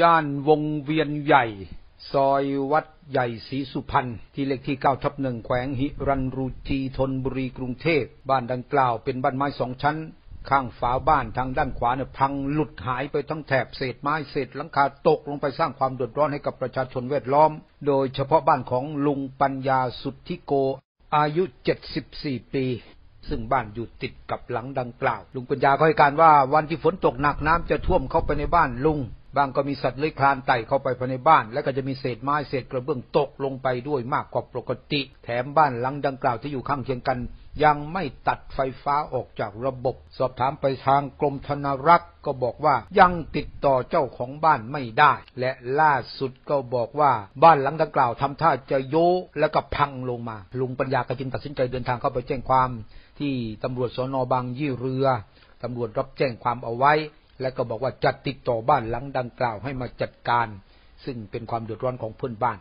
ย่านวงเวียนใหญ่ ซอยวัดใหญ่ศรีสุพรรณที่เลขที่9ทับหนึ่งแขวงหิรันรูจีธนบุรีกรุงเทพบ้านดังกล่าวเป็นบ้านไม้สองชั้น ข้างฝาบ้านทางด้านขวาเนี่ยพังหลุดหายไปทั้งแถบเศษไม้เศษหลังคาตกลงไปสร้างความเดือดร้อนให้กับประชาชนแวดล้อม โดยเฉพาะบ้านของลุงปัญญาสุทธิโก อายุ 74 ปีซึ่งบ้านอยู่ติดกับหลังดังกล่าว ลุงปัญญาก็ให้การว่าวันที่ฝนตกหนักน้ำจะท่วมเข้าไปในบ้านลุง บางก็มีสัตว์เลื้อยคลานไต่เข้าไปภายในบ้าน และก็จะมีเศษไม้เศษกระเบื้องตกลงไปด้วยมากกว่าปกติ แถมบ้านหลังดังกล่าวที่อยู่ข้างเคียงกัน ยังไม่ตัดไฟฟ้าออกจากระบบ สอบถามไปทางกรมธนารักษ์ก็บอกว่ายังติดต่อเจ้าของบ้านไม่ได้ และล่าสุดก็บอกว่าบ้านหลังดังกล่าวทำท่าจะโยและก็พังลงมา ลุงปัญญาก็จึงตัดสินใจเดินทางเข้าไปแจ้งความ ที่ตำรวจสนบางยี่เรือตำรวจรับแจ้งความเอาไว้ และก็บอกว่าจะติดต่อบ้านหลังดังกล่าวให้มาจัดการ ซึ่งเป็นความเดือดร้อนของเพื่อนบ้าน